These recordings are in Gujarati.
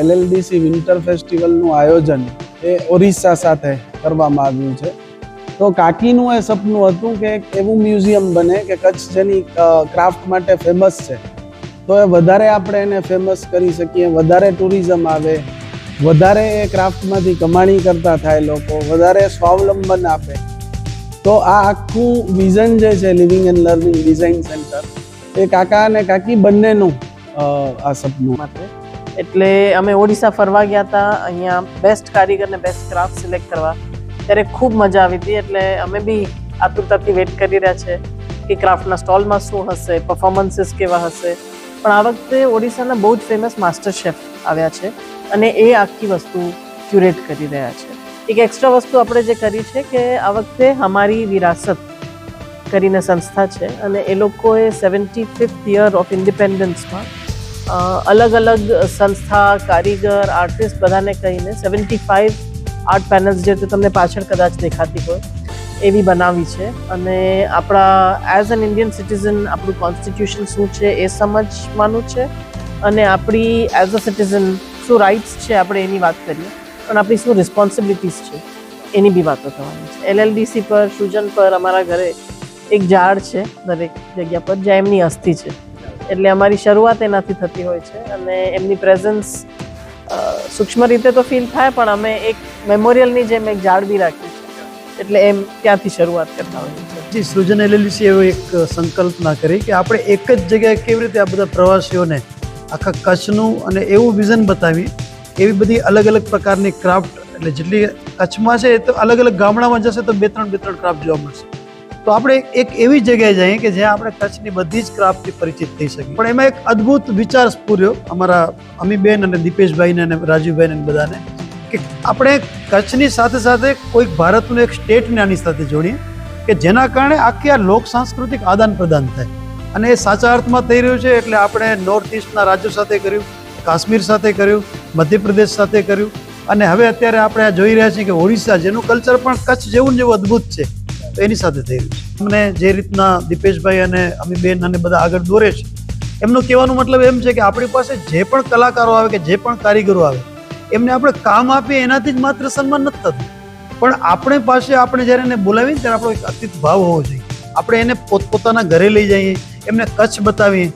એલએલડીસી વિન્ટર ફેસ્ટિવલનું આયોજન એ ઓરિસ્સા સાથે કરવામાં આવ્યું છે. તો કાકીનું એ સપનું હતું કે એક એવું મ્યુઝિયમ બને કે કચ્છ જેની ક્રાફ્ટ માટે ફેમસ છે. તો એ વધારે આપણે એને ફેમસ કરી શકીએ, વધારે ટુરિઝમ આવે, વધારે એ ક્રાફ્ટમાંથી કમાણી કરતા થાય લોકો, વધારે સ્વાવલંબન આપે. તો આ આખું વિઝન જે છે, living and learning design centre, એ કાકા અને કાકી બંનેનું આ સપનું. માટે એટલે અમે ઓડિશા ફરવા ગયા હતા. અહીંયા બેસ્ટ કારીગરને બેસ્ટ ક્રાફ્ટ સિલેક્ટ કરવા. ત્યારે ખૂબ મજા આવી હતી. એટલે અમે બી આતુરતાથી વેઇટ કરી રહ્યા છે કે ક્રાફ્ટના સ્ટોલમાં શું હશે પરફોર્મન્સીસ કેવા હશે. પણ આ વખતે ઓડિશાના બહુ જ ફેમસ માસ્ટર શેફ આવ્યા છે અને એ આખી વસ્તુ ક્યુરેટ કરી રહ્યા છે. એક એક્સ્ટ્રા વસ્તુ આપણે જે કરી છે કે આ વખતે અમારી વિરાસત કરીને સંસ્થા છે અને એ લોકોએ સેવન્ટી ફિફ્થ યર ઓફ ઇન્ડિપેન્ડન્સમાં અલગ અલગ સંસ્થા, કારીગર, આર્ટિસ્ટ બધાને કહીને સેવન્ટી ફાઇવ આર્ટ પેનલ્સ જે તમને પાછળ કદાચ દેખાતી હોય, એવી બનાવી છે. અને આપણા એઝ એન ઇન્ડિયન સિટીઝન આપણું કોન્સ્ટિટ્યુશન શું છે એ સમજવાનું છે. અને આપણી એઝ અ સિટીઝન શું રાઇટ્સ છે આપણે એની વાત કરીએ. પણ આપણી શું રિસ્પોન્સિબિલિટીઝ છે એની બી વાતો થવાની છે. એલએલડીસી પર સૃજન પર, અમારા ઘરે એક ઝાડ છે દરેક જગ્યા પર, જ્યાં એમની અસ્થિ છે. એટલે અમારી શરૂઆત એનાથી થતી હોય છે અને એમની પ્રેઝન્સ સૂક્ષ્મ રીતે તો ફીલ થાય, પણ અમે એક મેમોરિયલની જેમ એક જાળવી રાખી છે. એટલે એમ ત્યાંથી શરૂઆત કરતા હોઈએ છીએ. જી, સૃજન એલએલસી એવો એક સંકલ્પના કરી કે આપણે એક જ જગ્યાએ કેવી રીતે આ બધા પ્રવાસીઓને આખા કચ્છનું અને એવું વિઝન બતાવી, એવી બધી અલગ અલગ પ્રકારની ક્રાફ્ટ એટલે જેટલી કચ્છમાં છે એ તો અલગ અલગ ગામડામાં જશે તો બે ત્રણ બે ત્રણ ક્રાફ્ટ જોવા મળશે. તો આપણે એક એવી જગ્યાએ જઈએ કે જ્યાં આપણે કચ્છની બધી જ ક્રાફ્ટથી પરિચિત થઈ શકીએ. પણ એમાં એક અદ્ભુત વિચાર સ્ફૂર્યો અમારા અમીબેન અને દીપેશભાઈને અને રાજીવભાઈને અને બધાને કે આપણે કચ્છની સાથે સાથે કોઈક ભારતનું એક સ્ટેટને આની સાથે જોડીએ કે જેના કારણે આખી આ લોક સાંસ્કૃતિક આદાન પ્રદાન થાય. અને એ સાચા અર્થમાં થઈ રહ્યું છે એટલે આપણે નોર્થ ઇસ્ટના રાજ્યો સાથે કર્યું, કાશ્મીર સાથે કર્યું, મધ્યપ્રદેશ સાથે કર્યું. અને હવે અત્યારે આપણે આ જોઈ રહ્યા છીએ કે ઓડિશા જેનું કલ્ચર પણ કચ્છ જેવું જેવું અદ્ભુત છે. એની સાથે થઈ રહ્યું છે. અમને જે રીતના દીપેશભાઈ અને અમીબેન અને બધા આગળ દોરે છે, એમનું કહેવાનો મતલબ એમ છે કે આપણી પાસે જે પણ કલાકારો આવે કે જે પણ કારીગરો આવે, એમને આપણે કામ આપીએ એનાથી જ માત્ર સન્માન નથી થતું. પણ આપણે પાસે આપણે જ્યારે એને બોલાવીએ ત્યારે આપણો એક અતિત ભાવ હોવો જોઈએ. આપણે એને પોતપોતાના ઘરે લઈ જઈએ, એમને કચ્છ બતાવીએ.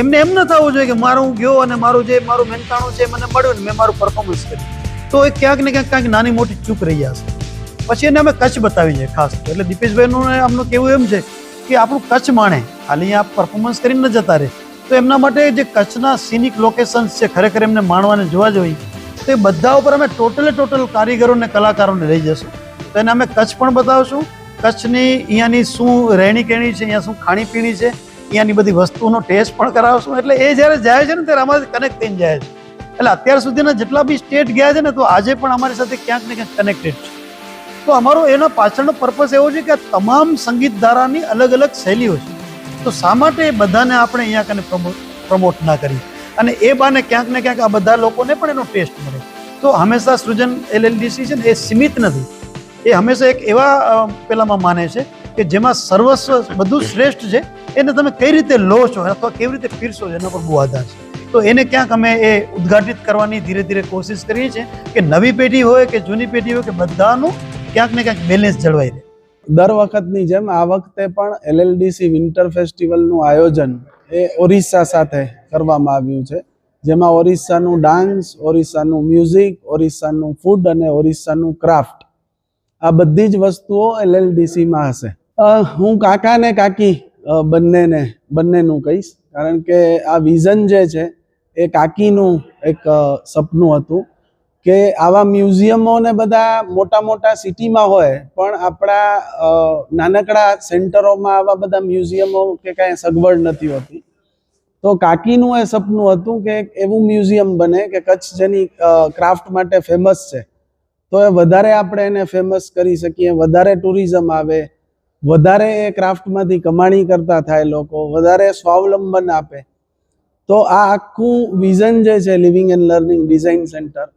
એમને એમ ન થવું જોઈએ કે મારું હું ગયો અને મારું જે મારું મહેનતાણું છે મને મળ્યું ને મેં મારું પરફોર્મન્સ કર્યું. તો એ ક્યાંક ને ક્યાંક ક્યાંક નાની મોટી ચૂક રહી જશે. પછી એને અમે કચ્છ બતાવી છે ખાસ એટલે દીપેશભાઈનું આમનું કેવું એમ છે કે આપણું કચ્છ માણે. ખાલી અહીંયા પરફોર્મન્સ કરીને જતા રહે. તો એમના માટે જે કચ્છના સિનિક લોકેશન્સ છે, ખરેખર એમને માણવાને જોવા જોઈએ તો એ બધા ઉપર અમે ટોટલે ટોટલ કારીગરોને કલાકારોને લઈ જશું. તો એને અમે કચ્છ પણ બતાવશું. કચ્છની અહીંયાની શું રહેણી કહેણી છે, અહીંયા શું ખાણીપીણી છે, અહીંયાની બધી વસ્તુનો ટેસ્ટ પણ કરાવશું. એટલે એ જ્યારે જાય છે ને, ત્યારે અમારે કનેક્ટ થઈને જાય છે. એટલે અત્યાર સુધીના જેટલા બી સ્ટેટ ગયા છે ને, તો આજે પણ અમારી સાથે ક્યાંક ને ક્યાંક કનેક્ટેડ છે. તો અમારો એનો પાછળનો પર્પસ એવો છે કે તમામ સંગીત ધારાની અલગ અલગ શૈલીઓ છે. તો શા માટે એ બધાને આપણે અહીંયા કને પ્રમોટ ના કરી અને એ બાને ક્યાંક ને ક્યાંક આ બધા લોકોને પણ એનો ટેસ્ટ મળે. તો હંમેશા સૃજન એલએલડીસી છે ને એ સીમિત નથી. એ હંમેશા એક એવા પેલામાં માને છે કે જેમાં સર્વસ્વ બધું શ્રેષ્ઠ છે, એને તમે કઈ રીતે લો છો અથવા કેવી રીતે પીરશો છો એના પર બહુ આધાર છે. તો એને ક્યાંક અમે એ ઉદ્ઘાટિત કરવાની ધીરે ધીરે કોશિશ કરીએ છીએ કે નવી પેઢી હોય કે જૂની પેઢી હોય કે બધાનું ક્યાંક ને ક્યાંક બેલેન્સ જળવાઈ રહે. દર વખતની જેમ આ વખતે પણ એલએલડીસી વિન્ટર ફેસ્ટિવલનું આયોજન એ ઓરિસ્સા સાથે કરવામાં આવ્યું છે. જેમાં ઓરિસ્સાનું ડાન્સ ઓરિસ્સાનું મ્યુઝિક ઓરિસ્સાનું ફૂડ અને ઓરિસ્સાનું ક્રાફ્ટ આ બધી જ વસ્તુઓ એલએલડીસીમાં હશે. હું કાકા ને કાકી બંનેને, બંનેનું કહીશ. કારણ કે આ વિઝન જે છે, એ કાકીનું એક સપનું હતું. કે આવા મ્યુઝિયમો ને બધા મોટા મોટા સિટીમાં હોય, પણ આપણા નાનકડા સેન્ટરોમાં આવા બધા મ્યુઝિયમો કે કાંઈ સગવડ નથી હોતી. તો કાકીનું એ સપનું હતું કે એવું મ્યુઝિયમ બને કે કચ્છ જેની ક્રાફ્ટ માટે ફેમસ છે. તો એ વધારે આપણે એને ફેમસ કરી શકીએ, વધારે ટુરિઝમ આવે, વધારે એ ક્રાફ્ટમાંથી કમાણી કરતા થાય લોકો, વધારે સ્વાવલંબન આપે. તો આ આખું વિઝન જે છે, living and learning design centre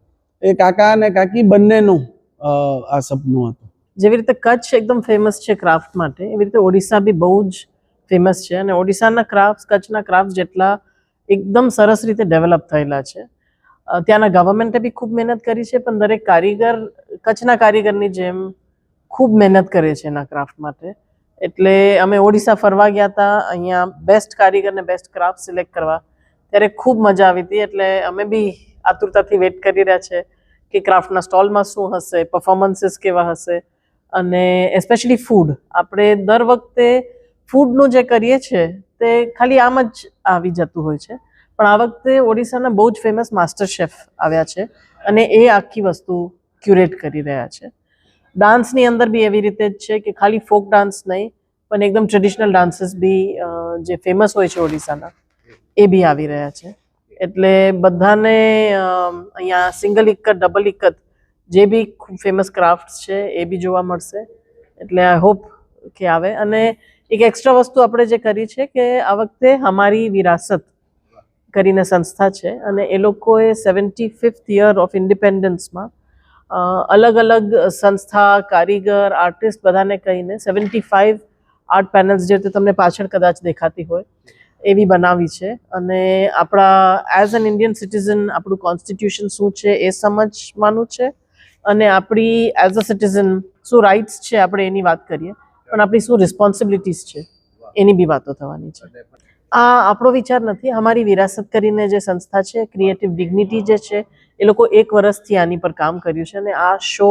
એ કાકા અને કાકી બંનેનું આ સપનું હતું. જેવી રીતે કચ્છ એકદમ ફેમસ છે ક્રાફ્ટ માટે, એવી રીતે ઓડિશા બી બહુ જ ફેમસ છે અને ઓડિશાના ક્રાફ્ટ કચ્છના ક્રાફ્ટ જેટલા એકદમ સરસ રીતે ડેવલપ થયેલા છે. ત્યાંના ગવર્મેન્ટે બી ખૂબ મહેનત કરી છે, પણ દરેક કારીગર, કચ્છના કારીગરની જેમ ખૂબ મહેનત કરે છે એના ક્રાફ્ટ માટે. એટલે અમે ઓડિશા ફરવા ગયા હતા, અહીંયા બેસ્ટ કારીગર ને બેસ્ટ ક્રાફ્ટ સિલેક્ટ કરવા. ત્યારે ખૂબ મજા આવી હતી, એટલે અમે બી આતુરતાથી વેટ કરી રહ્યા છે. કે ક્રાફ્ટના સ્ટોલમાં શું હશે પરફોર્મન્સીસ કેવા હશે, અને એસ્પેશિયલી ફૂડ આપણે દર વખતે ફૂડનું જે કરીએ છીએ તે ખાલી આમ જ આવી જતું હોય છે. પણ આ વખતે ઓડિશાના બહુ જ ફેમસ માસ્ટર શેફ આવ્યા છે અને એ આખી વસ્તુ ક્યુરેટ કરી રહ્યા છે. ડાન્સની અંદર બી એવી રીતે જ છે કે ખાલી ફોક ડાન્સ નહીં, પણ એકદમ ટ્રેડિશનલ ડાન્સીસ બી જે ફેમસ હોય છે ઓડિશાના, એ બી આવી રહ્યા છે. એટલે બધાને અહીંયા સિંગલ ઇક્કત ડબલ ઇક્કત જે બી ખૂબ ફેમસ ક્રાફ્ટ છે, એ બી જોવા મળશે. એટલે આઈ હોપ કે આવે. અને એક એક્સ્ટ્રા વસ્તુ આપણે જે કરી છે કે આ વખતે અમારી વિરાસત કરીને સંસ્થા છે અને એ લોકોએ સેવન્ટી ફિફ્થ યર ઓફ ઇન્ડિપેન્ડન્સમાં અલગ અલગ સંસ્થા, કારીગર આર્ટિસ્ટ બધાને કહીને સેવન્ટી ફાઇવ આર્ટ પેનલ્સ જે તમને પાછળ કદાચ દેખાતી હોય એવી બનાવી છે. અને આપણા એઝ એન ઇન્ડિયન સિટીઝન આપણું કોન્સ્ટિટ્યુશન શું છે એ સમજવાનું છે. અને આપણી એઝ અ સિટીઝન શું રાઇટ્સ છે આપણે એની વાત કરીએ. પણ આપણી શું રિસ્પોન્સિબિલિટીઝ છે એની બી વાતો થવાની છે. આ આપણો વિચાર નથી. અમારી વિરાસત કરીને જે સંસ્થા છે ક્રિએટિવ ડિગ્નિટી જે છે, એ લોકો એક વર્ષથી આની પર કામ કર્યું છે. અને આ શો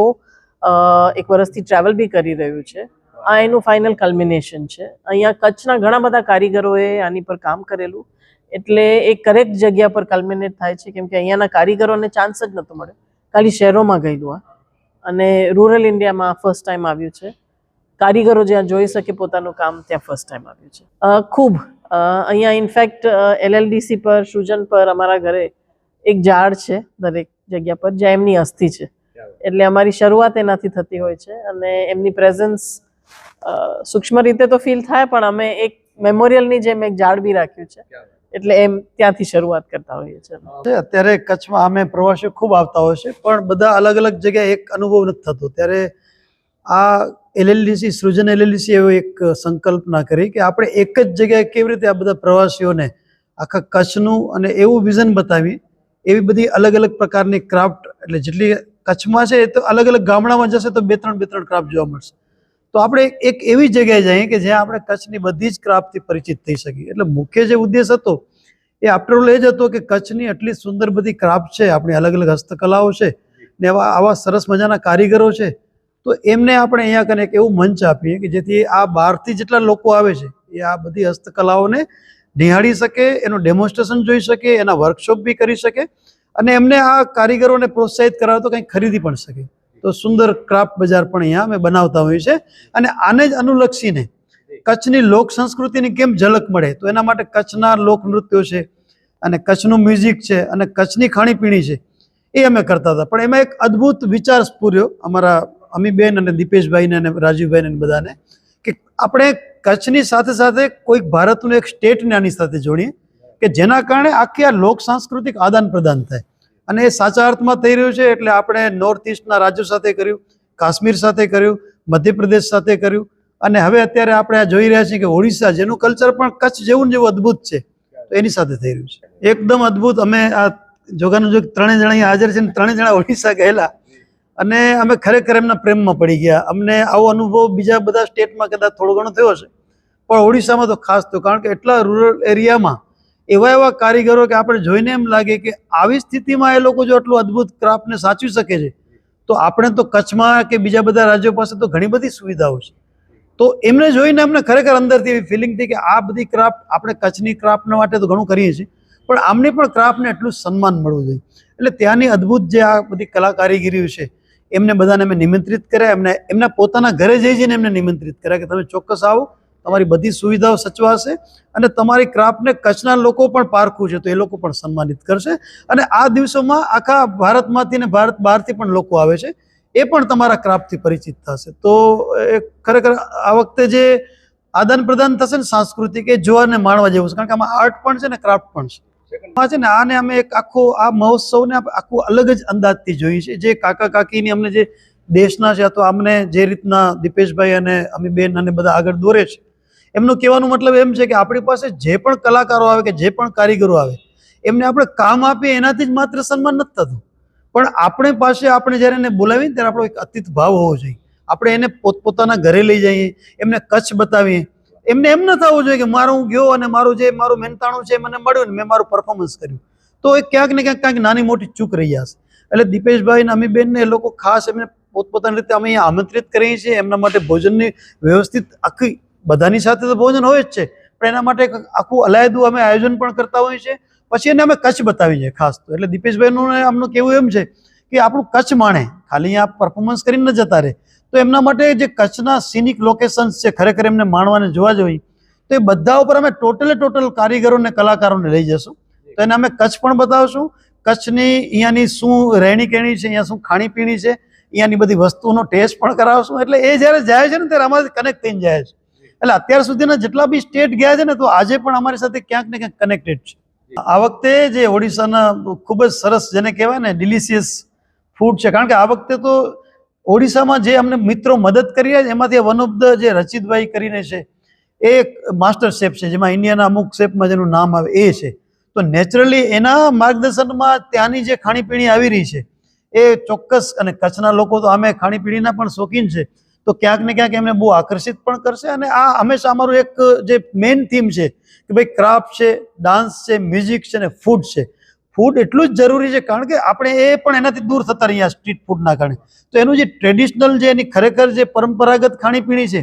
એક વર્ષથી ટ્રાવેલ બી કરી રહ્યું છે. આ એનું ફાઇનલ કલ્મિનેશન છે. અહીંયા કચ્છના ઘણા બધા કારીગરોએ આની પર કામ કરેલું. એટલે એ કરેક્ટ જગ્યા પર કલ્મિનેટ થાય છે કેમ કે અહીંયાના કારીગરોને ચાન્સ જ નહોતો મળ્યો. ખાલી શહેરોમાં ગયેલું આ. અને રૂરલ ઇન્ડિયામાં ફર્સ્ટ ટાઈમ આવ્યું છે. કારીગરો જ્યાં જોઈ શકે પોતાનું કામ ત્યાં ફર્સ્ટ ટાઈમ આવ્યું છે. ખૂબ. અહીંયા ઇનફેક્ટ એલએલડીસી પર સૃજન પર અમારા ઘરે એક ઝાડ છે દરેક જગ્યા પર જ્યાં એમની અસ્થિ છે. એટલે અમારી શરૂઆત એનાથી થતી હોય છે અને એમની પ્રેઝન્સ સૂક્ષ્મ રીતે તો ફીલ થાય પણ અમે એક મેમોરિયલની જેમ એક બી રાખ્યું છે. એટલે એમ ત્યાંથી શરૂઆત કરતા હોઈએ છીએ અત્યારે કચ્છમાં અમે પ્રવાસીઓ ખૂબ આવતા હોય છે પણ બધા અલગ અલગ જગ્યાએ એક અનુભવ નથી થતો. ત્યારે આ એલએલડીસી સૃજન એલએલડીસી એવો એક સંકલ્પના કરી કે આપણે એક જ જગ્યાએ કેવી રીતે આ બધા પ્રવાસીઓને આખા કચ્છનું અને એવું વિઝન બતાવી એવી બધી અલગ અલગ પ્રકારની ક્રાફ્ટ એટલે જેટલી કચ્છમાં છે એ તો અલગ અલગ ગામડામાં જશે તો બે ત્રણ બે ત્રણ ક્રાફ્ટ જોવા મળશે. તો આપણે એક એવી જગ્યાએ જઈએ કે જ્યાં આપણે કચ્છની બધી જ ક્રાફ્ટથી પરિચિત થઈ શકીએ. એટલે મુખ્ય જે ઉદ્દેશ હતો એ આફ્ટર ઓલ એ જ હતો કે કચ્છની આટલી સુંદર બધી ક્રાફ્ટ છે, આપણી અલગ અલગ હસ્તકલાઓ છે ને એવા આવા સરસ મજાના કારીગરો છે. તો એમને આપણે અહીંયા કને એક એવું મંચ આપીએ કે જેથી આ બહારથી જેટલા લોકો આવે છે, એ આ બધી હસ્તકલાઓને નિહાળી શકે, એનું ડેમોન્સ્ટ્રેશન જોઈ શકે, એના વર્કશોપ બી કરી શકે અને એમને આ કારીગરોને પ્રોત્સાહિત કરાવે તો કંઈક ખરીદી પણ શકે. તો સુંદર ક્રાફ્ટ બજાર પણ અહીંયા અમે બનાવતા હોઈએ છીએ. અને આને જ અનુલક્ષીને કચ્છની લોક સંસ્કૃતિની કેમ ઝલક મળે? તો એના માટે કચ્છના લોકનૃત્યો છે, અને કચ્છનું મ્યુઝિક છે, અને કચ્છની ખાણીપીણી છે, એ અમે કરતા હતા. પણ એમાં એક અદ્ભુત વિચાર પૂર્યો અમારા અમીબેન અને દીપેશભાઈને અને રાજીવભાઈને અને બધાને, કે આપણે કચ્છની સાથે સાથે કોઈક ભારતનું એક સ્ટેટને આની સાથે જોડીએ, કે જેના કારણે આખી આ લોક સાંસ્કૃતિક આદાન પ્રદાન થાય. અને એ સાચા અર્થમાં થઈ રહ્યું છે એટલે આપણે નોર્થ ઇસ્ટના રાજ્યો સાથે કર્યું, કાશ્મીર સાથે કર્યું, મધ્યપ્રદેશ સાથે કર્યું. અને હવે અત્યારે આપણે આ જોઈ રહ્યા છીએ કે ઓડિશા જેનું કલ્ચર પણ કચ્છ જેવું જેવું અદ્ભુત છે. તો એની સાથે થઈ રહ્યું છે. એકદમ અદ્ભુત. અમે આ જોગાનું જો ત્રણેય જણા અહીંયા હાજર છે ને ત્રણેય જણા ઓડિશા ગયેલા. અને અમે ખરેખર એમના પ્રેમમાં પડી ગયા. અમને આવો અનુભવ બીજા બધા સ્ટેટમાં કદાચ થોડો ઘણો થયો છે પણ ઓડિશામાં તો ખાસ થયો કારણ કે એટલા રૂરલ એરિયામાં એવા એવા કારીગરો કે આપણે જોઈને એમ લાગે કે આવી સ્થિતિમાં એ લોકો જો આટલું અદ્ભુત ક્રાફ્ટને સાચવી શકે છે, તો આપણે તો કચ્છમાં કે બીજા બધા રાજ્યો પાસે તો ઘણી બધી સુવિધાઓ છે. તો એમને જોઈને અમને ખરેખર અંદરથી એવી ફિલિંગ થઈ કે આ બધી ક્રાફ્ટ આપણે કચ્છની ક્રાફ્ટના માટે તો ઘણું કરીએ છીએ, પણ આમને પણ ક્રાફ્ટને એટલું સન્માન મળવું જોઈએ. એટલે ત્યાંની અદ્ભુત જે આ બધી કલા કારીગરીઓ છે, એમને બધાને અમે નિમંત્રિત કર્યા, એમને એમના પોતાના ઘરે જઈ જઈને એમને નિમંત્રિત કર્યા કે તમે ચોક્કસ આવો તમારી બધી સુવિધાઓ સચવાશે અને તમારી ક્રાફ્ટને કચ્છના લોકો પણ પારખું છે, તો એ લોકો પણ સન્માનિત કરશે. અને આ દિવસોમાં આખા ભારતમાંથી ને ભારત બહારથી પણ લોકો આવે છે, એ પણ તમારા ક્રાફ્ટથી પરિચિત થશે. તો એ ખરેખર આ વખતે જે આદાન પ્રદાન થશે ને સાંસ્કૃતિક, એ જોવાને માણવા જેવું છે, કારણ કે આમાં આર્ટ પણ છે ને ક્રાફ્ટ પણ છે. છે ને આને અમે એક આખો, આ મહોત્સવને આખું અલગ જ અંદાજથી જોઈએ છે. જે કાકા કાકીની અમને જે દેશના છે અથવા અમને જે રીતના દીપેશભાઈ અને અમીબેન અને બધા આગળ દોરે છે એમનું કહેવાનું મતલબ એમ છે કે આપણી પાસે જે પણ કલાકારો આવે કે જે પણ કારીગરો આવે, એમને આપણે કામ આપીએ એનાથી જ માત્ર સન્માન નથી થતું. પણ આપણે પાસે આપણે જ્યારે એને બોલાવીએ ત્યારે આપણો એક અતિથ ભાવ હોવો જોઈએ. આપણે એને પોતપોતાના ઘરે લઈ જઈએ, એમને કચ્છ બતાવીએ. એમને એમ ન થવું જોઈએ કે મારો હું ગયો અને મારું જે મારું મહેનતાણું છે એ મને મળ્યું ને મેં મારું પરફોર્મન્સ કર્યું. તો એ ક્યાંક ને ક્યાંક ક્યાંક નાની મોટી ચૂક રહી જશે. એટલે દીપેશભાઈ અને અમીબેન એ લોકો ખાસ એમને પોતપોતાની રીતે અમે અહીંયા આમંત્રિત કરીએ છીએ. એમના માટે ભોજનની વ્યવસ્થિત આખી બધાની સાથે તો ભોજન હોય જ છે, પણ એના માટે આખું અલાયદું અમે આયોજન પણ કરતા હોઈએ છીએ. પછી એને અમે કચ્છ બતાવી છે ખાસ તો. એટલે દીપેશભાઈનું આમનું કેવું એમ છે કે આપણું કચ્છ માણે, ખાલી અહીંયા પરફોર્મન્સ કરીને ન જતા રહે. તો એમના માટે જે કચ્છના સિનિક લોકેશન્સ છે, ખરેખર એમને માણવાને જોવા જોઈએ તો એ બધા ઉપર અમે ટોટલે ટોટલ કારીગરોને કલાકારોને લઈ જશું. તો એને અમે કચ્છ પણ બતાવશું. કચ્છની અહીંયાની શું રહેણી કહેણી છે, અહીંયા શું ખાણીપીણી છે, અહીંયાની બધી વસ્તુનો ટેસ્ટ પણ કરાવશું. એટલે એ જ્યારે જાય છે ને ત્યારે અમારે કનેક્ટ થઈને જાય છે. એટલે અત્યાર સુધીના જેટલા બી સ્ટેટ ગયા છે ને, તો આજે પણ અમારી સાથે ક્યાંક ને ક્યાંક કનેક્ટેડ છે. આ વખતે જે ઓડિશાના ખૂબ જ સરસ જેને કહેવાય ને ડિલિશિયસ ફૂડ છે. કારણ કે આ વખતે તો ઓડિશામાં જે અમને મિત્રો મદદ કરી રહ્યા છે, એમાંથી વન ઓફ ધ જે રચિતભાઈ કરીને છે, એ એક માસ્ટર શેફ છે, જેમાં ઇન્ડિયાના અમુક શેફમાં જેનું નામ આવે એ છે. તો નેચરલી એના માર્ગદર્શનમાં ત્યાંની જે ખાણીપીણી આવી રહી છે, એ ચોક્કસ અને કચ્છના લોકો તો આમે ખાણીપીણીના પણ શોખીન છે. તો ક્યાંક ને ક્યાંક એમને બહુ આકર્ષિત પણ કરશે અને આ હંમેશા અમારું એક જે મેઇન થીમ છે કે ભાઈ ક્રાફ્ટ છે ડાન્સ છે મ્યુઝિક છે ને ફૂડ છે. ફૂડ એટલું જ જરૂરી છે કારણ કે આપણે એ પણ એનાથી દૂર થતા રહ્યા સ્ટ્રીટ ફૂડના કારણે. તો એનું જે ટ્રેડિશનલ જે એની ખરેખર જે પરંપરાગત ખાણીપીણી છે,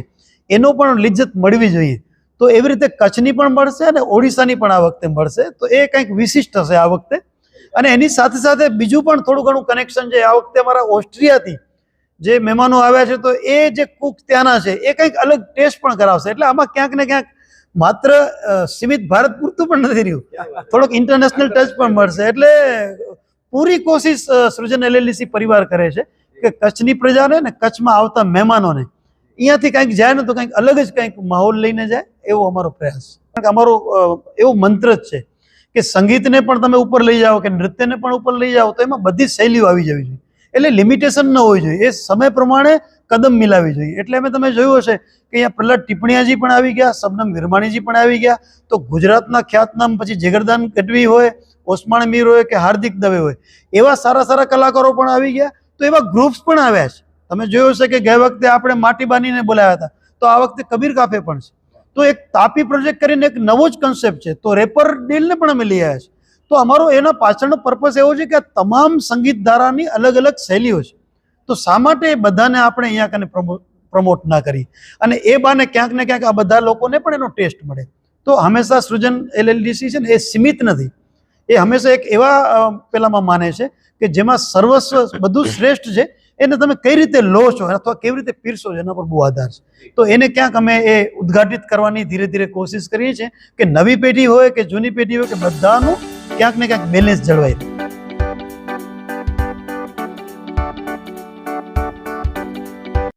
એનો પણ લિજ્જત મળવી જોઈએ. તો એવી રીતે કચ્છની પણ મળશે અને ઓડિશાની પણ આ વખતે મળશે. તો એ કંઈક વિશિષ્ટ હશે આ વખતે. અને એની સાથે સાથે બીજું પણ થોડું ઘણું કનેક્શન છે. આ વખતે અમારા ઓસ્ટ્રિયાથી જે મહેમાનો આવ્યા છે તો એ જે કુક ત્યાંના છે એ કંઈક અલગ ટેસ્ટ પણ કરાવશે. એટલે આમાં ક્યાંક ને ક્યાંક માત્ર સીમિત ભારત પૂરતું પણ નથી રહ્યું. થોડોક ઇન્ટરનેશનલ ટચ પણ મળશે. એટલે પૂરી કોશિશ સૃજન એલએલસી પરિવાર કરે છે કે કચ્છની પ્રજાને ને કચ્છમાં આવતા મહેમાનોને અહીંયાથી કંઈક જાય ને તો કંઈક અલગ જ કંઈક માહોલ લઈને જાય એવો અમારો પ્રયાસ. કારણ કે અમારો એવો મંત્ર જ છે કે સંગીતને પણ તમે ઉપર લઈ જાઓ કે નૃત્યને પણ ઉપર લઈ જાઓ તો એમાં બધી શૈલીઓ આવી જવી જોઈએ. એટલે લિમિટેશન ન હોવી જોઈએ. એ સમય પ્રમાણે કદમ મિલાવી જોઈએ. એટલે અમે તમે જોયું હશે કે અહીંયા પ્રહલાદ ટીપણિયાજી પણ આવી ગયા સબનમ વિરમાણીજી પણ આવી ગયા. તો ગુજરાતના ખ્યાતનામ પછી જેગરદાન ગઢવી હોય ઓસમાણ મીર હોય કે હાર્દિક દવે હોય, એવા સારા સારા કલાકારો પણ આવી ગયા. તો એવા ગ્રુપ્સ પણ આવ્યા છે. તમે જોયું હશે કે ગયા વખતે આપણે માટી બાંધીને બોલાવ્યા હતા. તો આ વખતે કબીર કાફે પણ છે. તો એક તાપી પ્રોજેક્ટ કરીને એક નવો જ કન્સેપ્ટ છે. તો રેપર ડીલને પણ અમે લઈ આવ્યા છે. તો અમારો એના પાછળનો પર્પઝ એવો છે કે તમામ સંગીત ધારાની અલગ અલગ શૈલીઓ છે. તો શા માટે બધાને આપણે અહીંયા કને પ્રમોટ ના કરી? અને એ બાને ક્યાંક ને ક્યાંક આ બધા લોકોને પણ એનો ટેસ્ટ મળે. તો હંમેશા સૃજન એલએલડીસી છે ને એ સીમિત નથી. એ હંમેશા એક એવા પેલામાં માને છે કે જેમાં સર્વસ્વ બધું શ્રેષ્ઠ છે, એને તમે કઈ રીતે લો છો અથવા કેવી રીતે પીરસો છો એના પર બહુ આધાર છે. તો એને ક્યાંક અમે એ ઉદ્ઘાટિત કરવાની ધીરે ધીરે કોશિશ કરીએ છીએ કે નવી પેઢી હોય કે જૂની પેઢી હોય કે બધાનું ક્યાંક ને ક્યાંક બેલેન્સ જળવાય